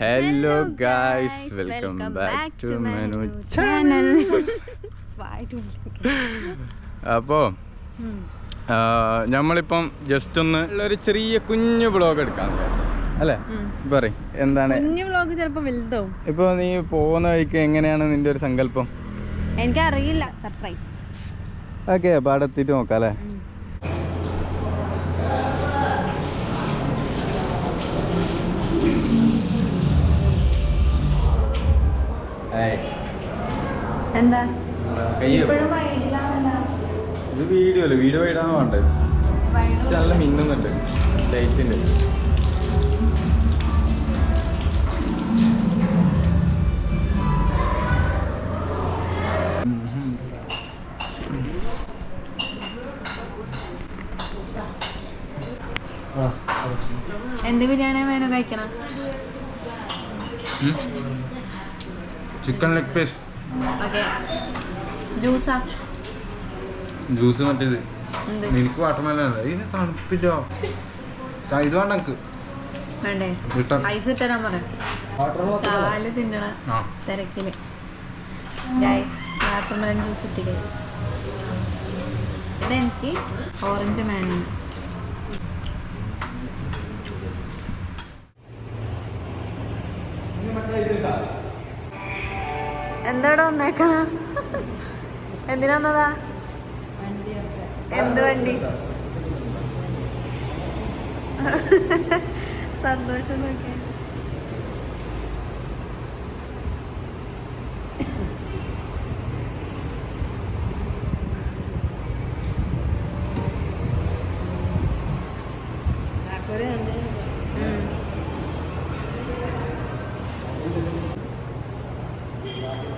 Hello guys welcome back to menu channel അപ്പോൾ നമ്മളിപ്പം just ഒന്ന് ഒരു ചെറിയ കുഞ്ഞു ബ്ലോഗ് വിചാരിച്ചു. അല്ലേ? പറയും എന്താണ്? കുഞ്ഞു ബ്ലോഗ് ചിലപ്പോൾ വലുതാവും. ഇപ്പൊ നീ പോകുന്ന വഴിക്ക് എങ്ങനെയാണ് നിന്റെ ഒരു സങ്കല്പം? എനിക്കറിയില്ല. സർപ്രൈസ് ഓക്കെ അപ്പോൾ അവിടെ എത്തിയിട്ട് നോക്കാം അല്ലേ? എന്താ? ഇത് വീഡിയോ അല്ലേ? വീഡിയോ ഇടാൻ വേണ്ടത്? നല്ല മിന്നുന്നുണ്ട്. ലൈറ്റിന്റെ എന്ത് ബിരിയാണി വേണോ കഴിക്കണം? ചിക്കൻ ലെഗ് പീസ് ജ്യൂസാ? ജ്യൂസ് മറ്റേത്. എനിക്ക് വാട്ടർമെലൻ ഇതിന് തണുപ്പിച്ചോ ഇത് വേണ്ട എനിക്ക് വേണ്ടേ? ഐസ് ഇട്ടരാൻ പറ. കാൽ തിന്നണ തിരക്കിൽ. ഗൈസ് വാട്ടർമെലൻ ജ്യൂസ് ഇട്ടി ഗൈസ് ഇതെനിക്ക് ഓറഞ്ച് മാനു എന്താടാ വന്നേക്കണ? എന്തിനാ വന്നതാ എന്ത് വണ്ടി? സന്തോഷം നോക്കിയേ. Thank ഡ്രിന്നർ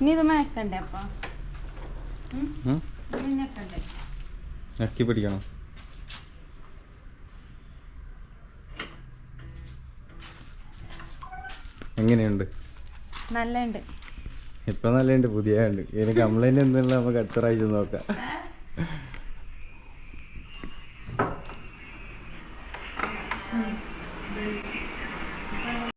ഇനി ഇത് അപ്പ? പിടിക്കണം. എങ്ങനെയുണ്ട്? നല്ലുണ്ട് ഇപ്പൊ നല്ലുണ്ട് പുതിയ ഉണ്ട് ഇതിന് കംപ്ലൈന്റ് എന്നുള്ള നമുക്ക് അടുത്ത പ്രാവശ്യം നോക്കാം.